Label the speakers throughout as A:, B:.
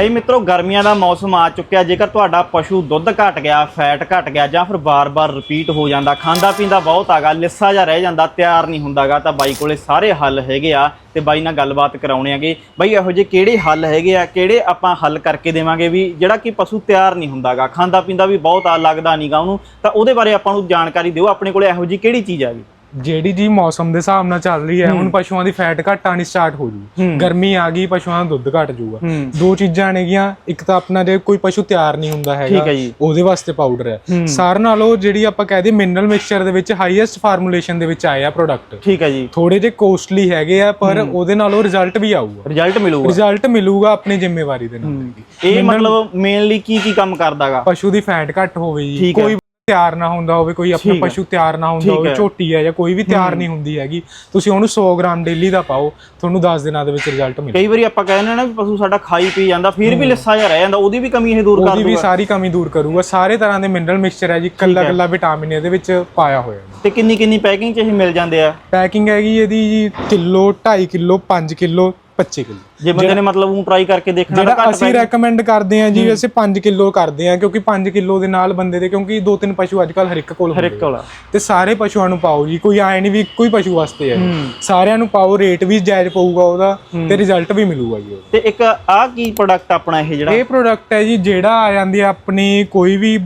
A: ਲਈ ਮਿੱਤਰੋ, ਗਰਮੀਆਂ ਦਾ ਮੌਸਮ ਆ ਚੁੱਕਿਆ। ਜੇਕਰ ਤੁਹਾਡਾ ਪਸ਼ੂ ਦੁੱਧ ਘਟ ਗਿਆ, ਫੈਟ ਘਟ ਗਿਆ ਜਾਂ ਫਿਰ ਬਾਰ-ਬਾਰ ਰਿਪੀਟ ਹੋ ਜਾਂਦਾ ਖਾਂਦਾ ਪੀਂਦਾ ਬਹੁਤ ਆਗਾ, ਲਿੱਸਾ ਜਾਂ ਰਹਿ ਜਾਂਦਾ, ਤਿਆਰ ਨਹੀਂ ਹੁੰਦਾਗਾ, ਤਾਂ ਬਾਈ ਕੋਲੇ ਸਾਰੇ ਹੱਲ ਹੈਗੇ ਆ ਤੇ ਬਾਈ ਨਾਲ ਗੱਲਬਾਤ ਕਰਾਉਣੇ ਆਗੇ। ਬਾਈ, ਇਹੋ ਜਿਹੇ ਕਿਹੜੇ ਹੱਲ ਹੈਗੇ ਆ? ਕਿਹੜੇ ਆਪਾਂ ਹੱਲ ਕਰਕੇ ਦੇਵਾਂਗੇ ਵੀ ਜਿਹੜਾ ਕਿ ਪਸ਼ੂ ਤਿਆਰ ਨਹੀਂ ਹੁੰਦਾਗਾ ਖਾਂਦਾ ਪੀਂਦਾ ਵੀ ਬਹੁਤ ਆ, ਲੱਗਦਾ ਨਹੀਂਗਾ ਉਹਨੂੰ, ਤਾਂ ਉਹਦੇ ਬਾਰੇ ਆਪਾਂ ਨੂੰ ਜਾਣਕਾਰੀ ਦਿਓ। ਆਪਣੇ ਕੋਲੇ ਇਹੋ ਜਿਹੀ ਕਿਹੜੀ ਚੀਜ਼ ਹੈਗੀ?
B: ਜਿਹੜੀ ਜੀ ਮੌਸਮ ਦੇ ਹਿਸਾਬ ਨਾਲ ਚੱਲ ਰਹੀ ਹੈ ਹੁਣ ਪਸ਼ੂਆਂ ਦੀ ਫੈਟ ਘਟ ਆਣੀ ਸਟਾਰਟ ਹੋ ਜੂ ਗਰਮੀ ਆ ਗਈ ਪਸ਼ੂਆਂ ਦਾ ਦੁੱਧ ਘਟ ਜਾਊਗਾ।
A: ਹੂੰ।
B: ਦੋ ਚੀਜ਼ਾਂ ਨੇਗੀਆਂ ਇੱਕ ਤਾਂ ਆਪਣਾ ਜੇ ਕੋਈ ਪਸ਼ੂ ਤਿਆਰ ਨਹੀਂ ਹੁੰਦਾ ਹੈਗਾ
A: ਜੀ।
B: ਉਹਦੇ ਵਾਸਤੇ ਪਾਊਡਰ ਹੈ। ਸਾਰਿਆਂ ਨਾਲੋਂ ਜਿਹੜੀ ਆਪਾਂ ਕਹਦੇ ਮਿਨਰਲ ਮਿਕਸਚਰ ਦੇ ਵਿੱਚ ਹਾਈਐਸਟ ਫਾਰਮੂਲੇਸ਼ਨ ਦੇ ਵਿੱਚ ਆਇਆ ਪ੍ਰੋਡਕਟ
A: ਠੀਕ ਹੈ ਜੀ।
B: ਥੋੜੇ ਜਿਹੇ ਕੋਸਟਲੀ ਹੈਗੇ ਆ ਪਰ ਉਹਦੇ ਨਾਲੋਂ ਰਿਜ਼ਲਟ ਵੀ ਆਊਗਾ।
A: ਰਿਜ਼ਲਟ ਮਿਲੂਗਾ।
B: ਰਿਜ਼ਲਟ ਮਿਲੂਗਾ ਆਪਣੀ ਜ਼ਿੰਮੇਵਾਰੀ ਦੇ ਨਾਲ।
A: ਇਹ ਮਤਲਬ ਮੇਨਲੀ ਕੀ ਕੀ ਕੰਮ ਕਰਦਾਗਾ?
B: ਪਸ਼ੂ ਦੀ ਫੈਟ ਘੱਟ ਹੋਵੇ ਜੀ। ਕੋਈ ਤਿਆਰ ਨਾ ਹੁੰਦਾ ਹੋਵੇ ਕੋਈ ਆਪਣਾ। ਪਸ਼ੂ ਤਿਆਰ ਨਾ ਹੁੰਦਾ ਹੋਵੇ। ਝੋਟੀ ਹੈ ਜਾਂ ਕੋਈ ਵੀ ਤਿਆਰ ਨਹੀਂ ਹੁੰਦੀ ਹੈਗੀ ਤੁਸੀਂ ਉਹਨੂੰ 100 ਗ੍ਰਾਮ ਡੇਲੀ ਦਾ ਪਾਓ ਤੁਹਾਨੂੰ 10 ਦਿਨਾਂ ਦੇ ਵਿੱਚ ਰਿਜ਼ਲਟ ਮਿਲੇ।
A: ਕਈ ਵਾਰੀ ਆਪਾਂ ਕਹਿੰਦੇ ਨਾ ਵੀ ਪਸ਼ੂ ਸਾਡਾ ਖਾਈ ਪੀ ਜਾਂਦਾ ਫਿਰ ਵੀ ਲਿੱਸਾ ਜਿਹਾ ਰਹਿ ਜਾਂਦਾ ਉਹਦੀ ਵੀ ਕਮੀ ਇਹ ਦੂਰ ਕਰ
B: ਉਹਦੀ ਵੀ
A: ਦੂਗਾ।
B: ਸਾਰੀ ਕਮੀ ਦੂਰ ਕਰੂਗਾ ਸਾਰੇ ਤਰ੍ਹਾਂ ਦੇ ਮਿਨਰਲ ਮਿਕਸਚਰ ਹੈ ਜੀ ਕੱਲਾ ਕੱਲਾ ਵਿਟਾਮਿਨ ਇਹਦੇ ਵਿੱਚ ਪਾਇਆ ਹੋਇਆ ਹੈ।
A: ਤੇ ਕਿੰਨੀ ਕਿੰਨੀ ਪੈਕਿੰਗ ਚ ਇਹ ਮਿਲ ਜਾਂਦੇ ਆ?
B: ਪੈਕਿੰਗ ਹੈਗੀ ਇਹਦੀ ਜੀ ਕਿਲੋ 2.5 ਕਿਲੋ 5 ਕਿਲੋ 25 ਕਿਲੋ।
A: ਜੇ ਬੰਦੇ ਨੇ ਮਤਲਬ ਉਹ ਟਰਾਈ ਕਰਕੇ ਦੇਖਣਾ ਤਾਂ ਘੱਟ
B: ਅਸੀਂ ਰეკਮੈਂਡ ਕਰਦੇ ਹਾਂ ਜੀ ਅਸੀਂ 5 ਕਿਲੋ ਕਰਦੇ ਹਾਂ ਕਿਉਂਕਿ 5 ਕਿਲੋ ਦੇ ਨਾਲ ਬੰਦੇ ਦੇ ਕਿਉਂਕਿ ਦੋ ਤਿੰਨ ਪਸ਼ੂ ਅੱਜ ਕੱਲ ਹਰ ਇੱਕ ਕੋਲ
A: ਹਰ ਇੱਕ ਕੋਲ ਆ।
B: ਤੇ ਸਾਰੇ ਪਸ਼ੂਆਂ ਨੂੰ ਪਾਓ ਜੀ ਕੋਈ ਆਏ ਨਹੀਂ ਵੀ ਕੋਈ ਪਸ਼ੂ ਵਾਸਤੇ ਹੈ। ਸਾਰਿਆਂ ਨੂੰ ਪਾਓ ਰੇਟ ਵੀ ਜਾਇਜ਼ ਪਊਗਾ ਉਹਦਾ ਤੇ ਰਿਜ਼ਲਟ ਵੀ ਮਿਲੂਗਾ ਜੀ
A: ਤੇ ਇੱਕ ਆਹ ਕੀ ਪ੍ਰੋਡਕਟ ਆਪਣਾ ਇਹ ਜਿਹੜਾ?
B: ਇਹ ਪ੍ਰੋਡਕਟ ਹੈ ਜੀ ਜਿਹੜਾ ਆ ਜਾਂਦੀ ਆਪਣੀ ਕੋਈ ਵੀ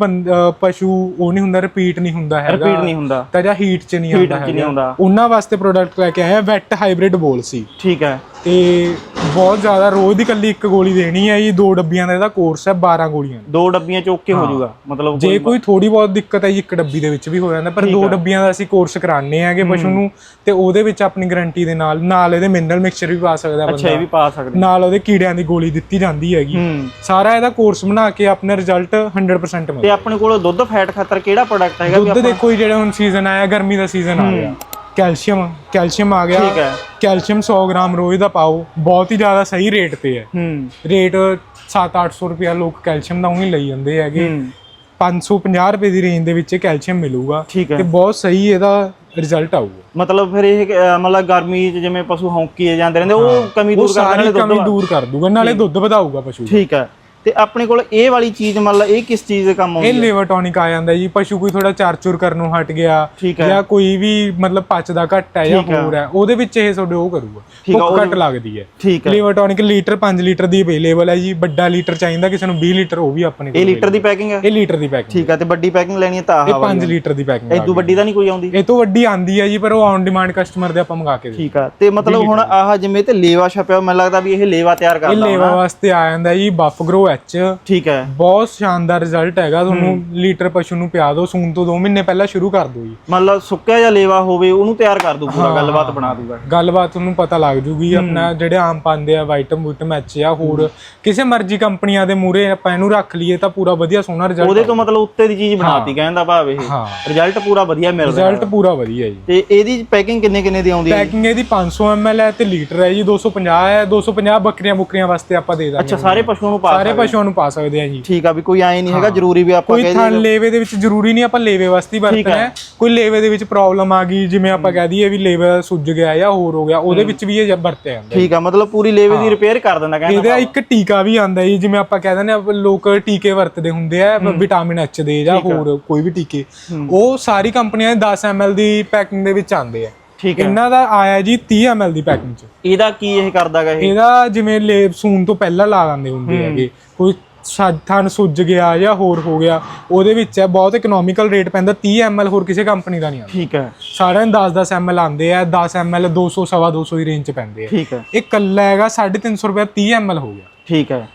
B: ਪਸ਼ੂ ਉਹ ਨਹੀਂ ਹੁੰਦਾ ਰਿਪੀਟ ਨਹੀਂ ਹੁੰਦਾ ਹੈਗਾ।
A: ਰਿਪੀਟ ਨਹੀਂ ਹੁੰਦਾ।
B: ਤਾਂ ਜਾਂ ਹੀਟ ਚ ਨਹੀਂ ਆਉਂਦਾ ਹੈਗਾ। ਉਹਨਾਂ ਵਾਸਤੇ ਪ੍ਰੋਡਕਟ ਲੈ ਕੇ ਆਏ ਆ ਵੈਟ ਹਾਈਬ੍ਰਿਡ ਬੋਲ ਸੀ।
A: ਠੀਕ ਹੈ।
B: ਤੇ ਬਹੁਤ ਜ਼ਿਆਦਾ ਰੋਜ਼ ਦੀ ਕੱਲੀ ਇੱਕ ਗੋਲੀ ਦੇਣੀ ਹੈ ਜੀ ਦੋ ਡੱਬੀਆਂ ਦਾ ਇਹਦਾ ਕੋਰਸ ਹੈ 12 ਗੋਲੀਆਂ ਦਾ।
A: ਡੱਬੀਆਂ ਚ ਓਕੇ ਹੋ ਜਾਊਗਾ ਮਤਲਬ
B: ਜੇ ਕੋਈ ਥੋੜੀ ਬਹੁਤ ਦਿੱਕਤ ਹੈ ਜੀ ਇੱਕ ਡੱਬੀ ਦੇ ਵਿੱਚ ਵੀ ਹੋ ਜਾਂਦਾ ਪਰ ਦੋ ਡੱਬੀਆਂ ਦਾ ਅਸੀਂ ਕੋਰਸ ਕਰਾਣੇ ਹੈਗੇ ਪਸ਼ੂ ਨੂੰ ਤੇ ਉਹਦੇ ਵਿੱਚ ਆਪਣੀ ਗਾਰੰਟੀ ਦੇ ਨਾਲ ਨਾਲ ਇਹਦੇ ਮਿਨਰਲ ਮਿਕਸਚਰ ਵੀ ਪਾ ਸਕਦਾ
A: ਅੱਛਾ ਇਹ
B: ਬੰਦਾ
A: ਵੀ ਪਾ ਸਕਦੇ।
B: ਨਾਲ ਉਹਦੇ ਕੀੜਿਆਂ ਦੀ ਗੋਲੀ ਦਿੱਤੀ ਜਾਂਦੀ ਹੈਗੀ। ਸਾਰਾ ਇਹਦਾ ਕੋਰਸ ਬਣਾ ਕੇ ਆਪਣੇ ਰਿਜ਼ਲਟ 100%
A: ਤੇ
B: ਮਿਲਦਾ।
A: ਆਪਣੇ ਕੋਲ ਦੁੱਧ ਫੈਟ ਖਾਤਰ ਕਿਹੜਾ ਪ੍ਰੋਡਕਟ ਹੈਗਾ ਵੀ
B: ਦੁੱਧ ਦੇਖੋ ਜਿਹੜਾ ਹੁਣ ਸੀਜ਼ਨ ਆਇਆ ਗਰਮੀ ਦਾ ਸੀਜ਼ਨ ਆ ਗਿਆ। ਕੈਲਸ਼ੀਅਮ ਕੈਲਸ਼ੀਅਮ ਆ ਗਿਆ।
A: ਠੀਕ ਹੈ।
B: ਕੈਲਸ਼ੀਅਮ 100 ਗ੍ਰਾਮ ਰੋਜ਼ ਦਾ ਪਾਓ। ਬਹੁਤ ਹੀ ਜ਼ਿਆਦਾ ਸਹੀ ਰੇਟ ਤੇ ਹੈ।
A: ਹੂੰ।
B: ਰੇਟ 7-800 ਰੁਪਿਆ ਲੋਕ ਕੈਲਸ਼ੀਅਮ ਦਾ ਉਹੀ ਲਈ ਜਾਂਦੇ ਹੈਗੇ।
A: ਹੂੰ।
B: 550 ਰੁਪਏ ਦੀ ਰੇਂਜ ਦੇ ਵਿੱਚ ਕੈਲਸ਼ੀਅਮ ਮਿਲੂਗਾ ਤੇ ਬਹੁਤ ਸਹੀ ਇਹਦਾ ਰਿਜ਼ਲਟ ਆਊਗਾ।
A: ਮਤਲਬ ਫਿਰ ਇਹ ਮਤਲਬ ਗਰਮੀ ਚ ਜਿਵੇਂ ਪਸ਼ੂ ਹੌਂਕੀ ਜਾਂਦੇ ਰਹਿੰਦੇ ਉਹ ਕਮੀ ਦੂਰ ਕਰਨ
B: ਕਮੀ ਦੂਰ ਕਰ ਦੂਗਾ ਨਾਲੇ ਦੁੱਧ ਵਧਾਊਗਾ ਪਸ਼ੂ।
A: ਠੀਕ ਹੈ। ਤੇ ਆਪਣੇ ਕੋਲ ਇਹ ਵਾਲੀ ਚੀਜ਼ ਮਤਲਬ ਇਹ ਕਿਸ ਚੀਜ਼ ਦੇ ਕੰਮ ਆਉਂਦੀ
B: ਇਹ
A: ਹੈ?
B: ਲਿਵਰ ਟੌਨਿਕ ਆ ਜਾਂਦਾ ਜੀ ਪਸ਼ੂ ਕੋਈ ਥੋੜਾ ਚਾਰਚੁਰ ਕਰਨੋਂ ਹਟ ਗਿਆ
A: ਠੀਕ ਹੈ।
B: ਜਾਂ ਕੋਈ ਵੀ ਮਤਲਬ ਪਚਦਾ ਘੱਟ ਹੈ ਜਾਂ
A: ਠੀਕ ਹੈ।
B: ਹੋਰ ਹੈ ਉਹਦੇ ਵਿੱਚ ਇਹ ਤੁਹਾਡੇ ਉਹ ਕਰੂਗਾ
A: ਠੀਕ ਹੈ,
B: ਭੁੱਖ
A: ਉਹਦੇ
B: ਘੱਟ ਲੱਗਦੀ ਹੈ।
A: ਠੀਕ ਹੈ।
B: ਲਿਵਰ ਟੌਨਿਕ ਲੀਟਰ 5 ਲੀਟਰ ਦੀ ਅਵੇਲੇਬਲ ਹੈ ਜੀ ਵੱਡਾ ਲੀਟਰ ਚਾਹੀਦਾ ਕਿਸੇ ਨੂੰ 20 ਲੀਟਰ ਉਹ ਵੀ ਆਪਣੇ ਕੋਲ
A: ਇਹ ਲੀਟਰ ਦੀ ਪੈਕਿੰਗ ਹੈ?
B: ਇਹ ਲੀਟਰ ਦੀ ਪੈਕਿੰਗ
A: ਠੀਕ ਹੈ ਤੇ ਵੱਡੀ ਪੈਕਿੰਗ ਲੈਣੀ ਹੈ ਤਾਂ
B: ਇਹ
A: ਆਹ
B: 5 ਲੀਟਰ ਦੀ ਪੈਕਿੰਗ
A: ਇਦੋਂ ਵੱਡੀ ਤਾਂ ਨਹੀਂ ਕੋਈ ਆਉਂਦੀ?
B: ਇਹ ਤੋਂ ਵੱਡੀ ਆਂਦੀ ਹੈ ਜੀ ਪਰ ਉਹ ਔਨ ਡਿਮਾਂਡ ਕਸਟਮਰ ਦੇ ਆਪਾਂ ਮੰਗਾ ਕੇ ਦੇ
A: ਠੀਕ ਆ ਤੇ ਮਤਲਬ ਹੁਣ ਆਹ ਜਿਵੇਂ ਤੇ ਲੇਵਾ ਛਪਿਆ ਮੈਨੂੰ ਲੱਗਦਾ ਵੀ ਇਹ ਲੇਵਾ ਤਿਆਰ
B: ਇਹ
A: ਕਰਦਾ
B: ਲੇਵਾ ਵਾਸਤੇ ਆ ਜਾਂਦਾ ਜੀ ਬਫ ਗਰੋ ਐਚ
A: ਠੀਕ ਹੈ।
B: ਬਹੁਤ ਸ਼ਾਨਦਾਰ ਰਿਜ਼ਲਟ ਹੈਗਾ। ਤੁਹਾਨੂੰ ਲੀਟਰ ਪਸ਼ੂ ਨੂੰ ਪਿਆ ਦਿਓ ਸੂਨ ਤੋਂ 2 ਮਹੀਨੇ ਪਹਿਲਾਂ ਸ਼ੁਰੂ ਕਰ ਦਿਓ ਜੀ।
A: ਮਤਲਬ ਸੁੱਕਿਆ ਜਾਂ ਲੇਵਾ ਹੋਵੇ ਉਹਨੂੰ ਤਿਆਰ ਕਰ ਦੂ ਪੂਰਾ ਗੱਲਬਾਤ ਬਣਾ ਦੂਗਾ
B: ਗੱਲਬਾਤ ਤੁਹਾਨੂੰ ਪਤਾ ਲੱਗ ਜੂਗੀ ਆਪਣਾ ਜਿਹੜੇ ਆਮ ਪਾਉਂਦੇ ਆ ਵਾਈਟਮ ਵੂਟਮ ਐਚ ਆ ਹੋਰ ਕਿਸੇ ਮਰਜ਼ੀ ਕੰਪਨੀਆਂ ਦੇ ਮੂਰੇ ਆਪਾਂ ਇਹਨੂੰ ਰੱਖ ਲਈਏ ਤਾਂ ਪੂਰਾ ਵਧੀਆ ਸੋਹਣਾ ਰਿਜ਼ਲਟ
A: ਉਹਦੇ ਤੋਂ ਮਤਲਬ ਉੱਤੇ ਦੀ ਚੀਜ਼ ਬਣਾਤੀ ਕਹਿੰਦਾ ਭਾਵ ਇਹ। ਰਿਜ਼ਲਟ ਪੂਰਾ ਵਧੀਆ ਮਿਲਦਾ
B: ਰਿਜ਼ਲਟ ਪੂਰਾ ਵਧੀਆ ਜੀ।
A: ਤੇ ਇਹਦੀ ਪੈਕਿੰਗ ਕਿੰਨੇ ਕਿੰਨੇ ਦੀ ਆਉਂਦੀ ਹੈ
B: ਪੈਕਿੰਗ ਇਹਦੀ 500 ml ਹੈ ਤੇ ਲੀਟਰ ਹੈ ਜੀ 250 ਹੈ 250 ਬੱਕਰੀਆਂ ਬੁੱਕਰੀਆਂ ਵਾਸਤੇ ਆਪਾਂ ਦੇ ਦਾਂਗੇ।
A: ਅੱਛਾ ਸਾਰੇ ਪਸ਼ੂਆਂ ਨੂੰ ਪਾ
B: ਸਾਰੇ ਪਸ਼ੂਆਂ ਨੂੰ ਪਾ ਸਕਦੇ ਆ ਜੀ।
A: ਠੀਕ ਆ ਵੀ ਕੋਈ ਐ ਨਹੀਂ ਹੈਗਾ ਜ਼ਰੂਰੀ ਵੀ ਆਪਾਂ
B: ਕੋਈ ਥਣ ਲੇਵੇ ਦੇ ਵਿੱਚ ਜ਼ਰੂਰੀ ਨਹੀਂ ਆਪਾਂ ਲੇਵੇ ਵਾਸਤੇ ਵਰਤਣਾ ਹੈ। ਕੋਈ ਲੇਵੇ ਦੇ ਵਿੱਚ ਪ੍ਰੋਬਲਮ ਆ ਗਈ ਜਿਵੇਂ ਆਪਾਂ ਕਹਿ ਦਈਏ ਵੀ ਲੇਵੇ ਸੁੱਜ ਗਿਆ ਜਾਂ ਹੋਰ ਹੋ ਗਿਆ ਉਹਦੇ ਵਿੱਚ ਵੀ ਇਹ ਵਰਤਿਆ ਜਾਂਦਾ
A: ਠੀਕ ਆ ਮਤਲਬ ਪੂਰੀ ਲੇਵੇ ਦੀ ਰਿਪੇਅਰ ਕਰ ਦਿੰਦਾ ਕਹਿੰਦਾ
B: ਇਹਦਾ ਇੱਕ ਟੀਕਾ ਵੀ ਆਂਦਾ ਜੀ ਜਿਵੇਂ ਆਪਾਂ ਕਹਿ ਦਿੰਦੇ ਆ ਲੋਕ ਟੀਕੇ ਵਰਤਦੇ ਹੁੰਦੇ ਆ ਵਿਟਾਮਿਨ ਐਚ ਦੇ ਜਾਂ ਹੋਰ ਕੋਈ ਵੀ ਟੀਕੇ। ਉਹ ਸਾਰੀ ਕੰਪਨੀਆਂ ਦੇ 10 ml ਦੀ ਪੈਕਿੰਗ ਦੇ ਵਿੱਚ ਆਂਦੇ ਆ।
A: ਠੀਕ ਹੈ।
B: ਇਹਨਾਂ ਦਾ ਆਇਆ ਜੀ 30 ml ਦੀ ਪੈਕਿੰਗ ਚ।
A: ਇਹਦਾ ਕੀ ਇਹ ਕਰਦਾਗਾ ਇਹ?
B: ਇਹਦਾ ਜਿਵੇਂ ਲੇਬ ਸੂਨ ਤੋਂ ਪਹਿਲਾਂ ਲਾ ਦਿੰਦੇ ਹੁੰਦੇ ਹੈਗੇ। ਕੋਈ ਸਾ- ਥਣ ਸੁੱਜ ਗਿਆ ਜਾਂ ਹੋਰ ਹੋ ਗਿਆ ਉਹਦੇ ਵਿੱਚ ਹੈ ਬਹੁਤ ਇਕਨੋਮਿਕਲ ਰੇਟ ਪੈਂਦਾ 30 ml ਹੋਰ ਕਿਸੇ ਕੰਪਨੀ ਦਾ ਨਹੀਂ ਆਉਂਦਾ।
A: ਠੀਕ ਹੈ।
B: ਸਾਰਿਆਂ ਨੂੰ 10-10 ml ਆਉਂਦੇ ਆ 10 ml 200 ਸਵਾ 200 ਦੀ ਰੇਂਜ ਚ ਪੈਂਦੇ ਆ।
A: ਠੀਕ ਹੈ।
B: ਇਹ ਕੱਲਾ ਹੈਗਾ 350 ਰੁਪਏ 30 ml ਹੋ ਗਿਆ।
A: ਠੀਕ ਹੈ।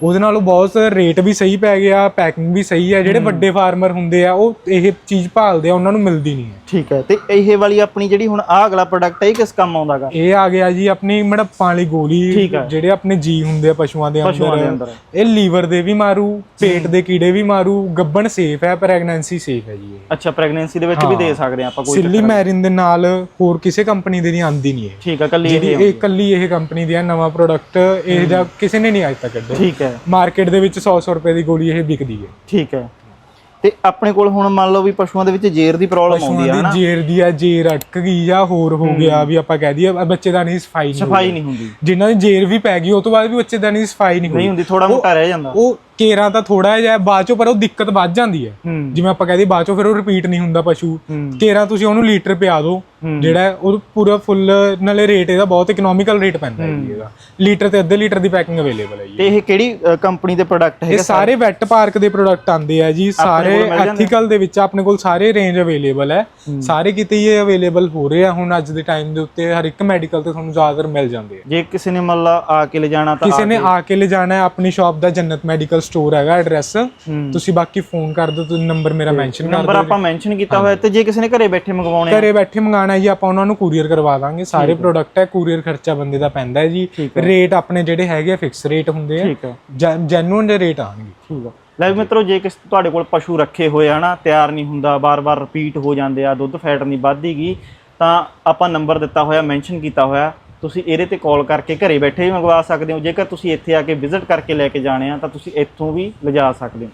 B: ਉਹਦੇ ਨਾਲੋਂ ਬਹੁਤ ਰੇਟ ਵੀ ਸਹੀ ਪੈ ਗਿਆ ਪੈਕਿੰਗ ਵੀ ਸਹੀ ਹੈ ਜਿਹੜੇ ਵੱਡੇ ਫਾਰਮਰ ਹੁੰਦੇ ਆ ਉਹ ਇਹ ਚੀਜ਼ ਭਾਲਦੇ ਆ ਉਹਨਾਂ ਨੂੰ ਮਿਲਦੀ ਨਹੀਂ ਹੈ।
A: ਠੀਕ ਹੈ ਤੇ ਇਹ ਵਾਲੀ ਆਪਣੀ ਜਿਹੜੀ ਹੁਣ ਆਹ ਅਗਲਾ ਪ੍ਰੋਡਕਟ ਹੈ ਇਹ ਕਿਸ ਕੰਮ ਆਉਂਦਾਗਾ
B: ਇਹ ਆ ਗਿਆ ਜੀ ਆਪਣੀ ਮੜੱਪਾਂ ਵਾਲੀ ਗੋਲੀ। ਜਿਹੜੇ ਆਪਣੇ ਜੀ ਹੁੰਦੇ ਆ ਪਸ਼ੂਆਂ ਦੇ
A: ਦੇ
B: ਅੰਦਰ। ਇਹ ਲੀਵਰ ਦੇ ਵੀ ਮਾਰੂ ਪੇਟ ਦੇ ਕੀੜੇ ਵੀ ਮਾਰੂ ਗੱਬਣ ਸੇਫ ਹੈ ਪ੍ਰੈਗਨੈਂਸੀ ਸੇਫ ਹੈ ਜੀ ਇਹ।
A: ਅੱਛਾ ਪ੍ਰੈਗਨੈਂਸੀ ਦੇ ਵਿੱਚ ਵੀ ਦੇ ਸਕਦੇ ਆ ਆਪਾਂ ਕੋਈ
B: ਸਿੱਲੀ ਮੈਰਿਨ ਦੇ ਨਾਲ ਹੋਰ ਕਿਸੇ ਕੰਪਨੀ ਦੇ ਨਹੀਂ ਆਂਦੀ ਨਹੀਂ ਹੈ
A: ਠੀਕ ਹੈ ਕੱਲੀ ਇਹ
B: ਜਿਹੜੀ ਇਹ ਕੰਪਨੀ ਦੀ ਹੈ ਨਵਾਂ ਪ੍ਰੋਡਕਟ ਇਹ ਜਾਂ ਕਿਸੇ ਨੇ ਨਹੀਂ ਅੱਜ ਤੱਕ ਕੱਢਿਆ।
A: ਠੀਕ ਹੈ।
B: ਮਾਰਕੀਟ ਦੇ ਵਿੱਚ 100 100 ਰੁਪਏ ਦੀ ਗੋਲੀ ਇਹ ਵਿਕਦੀ ਹੈ।
A: ਠੀਕ ਹੈ। ਤੇ ਆਪਣੇ ਕੋਲ ਹੁਣ ਮੰਨ ਲਓ ਵੀ ਪਸ਼ੂਆਂ ਦੇ ਵਿੱਚ ਜੇਰ ਦੀ ਪ੍ਰੋਬਲਮ ਆਉਂਦੀ ਹਨਾ
B: ਦੀ ਜੇਰ ਦੀ ਆ ਜੇਰ ਅਟਕ ਗਈ ਜਾਂ ਹੋਰ ਹੋ ਗਿਆ ਵੀ ਆਪਾਂ ਕਹਿ ਦਈਏ ਬੱਚੇਦਾਨੀ ਦੀ ਸਫ਼ਾਈ ਨਹੀਂ
A: ਸਫ਼ਾਈ ਨਹੀਂ ਹੁੰਦੀ।
B: ਜਿਨ੍ਹਾਂ ਦੀ ਜੇਰ ਵੀ ਪੈ ਗਈ ਉਹ ਤੋਂ ਬਾਅਦ ਵੀ ਬੱਚੇਦਾਨੀ ਦੀ ਸਫ਼ਾਈ ਨਹੀਂ
A: ਨਹੀਂ
B: ਹੋਈ
A: ਹੁੰਦੀ ਥੋੜਾ ਮੋਟਾ ਰਹਿ ਜਾਂਦਾ।
B: ਉਹ ਕੇਰਾਂ ਤਾਂ ਥੋੜਾ ਜਿਹਾ ਬਾਅਦ ਚੋਂ ਪਰ ਉਹ ਦਿੱਕਤ ਵੱਧ ਜਾਂਦੀ ਹੈ। ਜਿਵੇਂ ਆਪਾਂ ਕਹਦੇ ਬਾਅਦ ਚੋਂ ਫਿਰ ਉਹ ਰਿਪੀਟ ਨਹੀਂ ਹੁੰਦਾ ਪਸ਼ੂ। ਕੇਰਾਂ ਤੁਸੀਂ ਉਹਨੂੰ ਲੀਟਰ ਪਿਆ ਦਿਓ ਜਿਹੜਾ ਉਹ ਪੂਰਾ ਫੁੱਲ ਨਾਲੇ ਰੇਟ ਇਹਦਾ ਬਹੁਤ ਇਕਨੋਮਿਕਲ ਰੇਟ ਪੈਂਦਾ ਹੈ ਇਹਦਾ। ਲੀਟਰ ਤੇ ਅੱਧੇ ਲੀਟਰ ਦੀ ਪੈਕਿੰਗ ਅਵੇਲੇਬਲ ਹੈ ਜੀ।
A: ਤੇ ਇਹ ਕਿਹੜੀ ਕੰਪਨੀ ਦੇ ਪ੍ਰੋਡਕਟ
B: ਇਹ
A: ਹੈਗੇ
B: ਸਾਰੇ? ਵੈਟ ਪਾਰਕ ਦੇ ਪ੍ਰੋਡਕਟ ਆਉਂਦੇ ਆ ਜੀ। ਸਾਰੇ
A: ਮਿਲ
B: ਐਥੀਕਲ ਦੇ ਵਿੱਚ ਆਪਣੇ ਕੋਲ ਸਾਰੇ ਰੇਂਜ ਅਵੇਲੇਬਲ ਹੈ। ਸਾਰੇ ਕਿਤੇ ਹੀ ਇਹ ਅਵੇਲੇਬਲ ਹੋ ਰਹੇ ਆ। ਹੁਣ ਅੱਜ ਦੇ ਟਾਈਮ ਦੇ ਉੱਤੇ ਹਰ ਇੱਕ ਮੈਡੀਕਲ ਤੇ ਤੁਹਾਨੂੰ ਜ਼ਿਆਦਾਤਰ ਮਿਲ ਜਾਂਦੇ ਆ।
A: ਜੇ ਕਿਸੇ ਨੇ ਮੰਨ ਲਾ ਆ ਕੇ ਲੈ ਜਾਣਾ ਤਾਂ
B: ਕਿਸੇ ਨੇ ਆ ਕੇ ਲੈ ਜਾਣਾ ਹੈ ਆਪਣੀ ਸ਼ਾਪ ਦਾ ਜੰਨਤ ਮੈਡੀਕਲ ਸਟੋਰ ਹੈਗਾ ਐਡਰੈਸ। ਤੁਸੀਂ ਬਾਕੀ ਫੋਨ ਕਰ ਦਿਓ ਤੁਸੀਂ ਨੰਬਰ ਮੇਰਾ ਮੈਂਸ਼ਨ ਕਰ
A: ਨੰਬਰ ਆਪਾਂ ਮੈਂਸ਼ਨ ਕੀਤਾ ਹੋਇਆ ਤੇ ਜੇ ਕਿਸੇ ਨੇ ਘਰੇ ਬੈਠੇ ਮੰਗਵਾਉਣੇ
B: ਘਰੇ ਬੈਠੇ ਮੰਗਾਣਾ ਜੀ ਆਪਾਂ ਉਹਨਾਂ ਨੂੰ ਕੁਰੀਅਰ ਕਰਵਾ ਦਾਂਗੇ। ਸਾਰੇ ਪ੍ਰੋਡਕਟ ਹੈ ਕੁਰੀਅਰ ਖਰਚਾ ਬੰਦੇ ਦਾ ਪੈਂਦਾ ਹੈ। ਜੀ ਰੇਟ ਆਪਣੇ ਜਿਹੜੇ ਹੈਗੇ ਫਿਕਸ ਰੇਟ ਹੁੰਦੇ ਆ। ਜੈਨੂਇਨ ਦੇ ਰੇਟ ਆਣਗੇ
A: ਠੀਕ ਆ ਲੈ ਮਿੱਤਰੋ ਜੇ ਕਿਸ ਤੁਹਾਡੇ ਕੋਲ ਪਸ਼ੂ ਰੱਖੇ ਹੋਏ ਆ ਨਾ ਤਿਆਰ ਨਹੀਂ ਹੁੰਦਾ ਬਾਰ-ਬਾਰ ਰਿਪੀਟ ਹੋ ਜਾਂਦੇ ਆ ਦੁੱਧ ਫੈਟ ਨਹੀਂ ਵੱਧਦੀਗੀ ਤਾਂ ਆਪਾਂ ਨੰਬਰ ਦਿੱਤਾ ਹੋਇਆ ਮੈਂਸ਼ਨ ਕੀਤਾ ਹੋਇਆ। ਤੁਸੀਂ ਇਹਦੇ ਤੇ ਕਾਲ ਕਰਕੇ ਘਰੇ ਬੈਠੇ ਵੀ ਮੰਗਵਾ ਸਕਦੇ ਹੋ। ਜੇਕਰ ਤੁਸੀਂ ਇੱਥੇ ਆ ਕੇ ਵਿਜ਼ਿਟ ਕਰਕੇ ਲੈ ਕੇ ਜਾਣੇ ਆ, ਤਾਂ ਤੁਸੀਂ ਇੱਥੋਂ ਵੀ ਲਿਜਾ ਸਕਦੇ ਹੋ।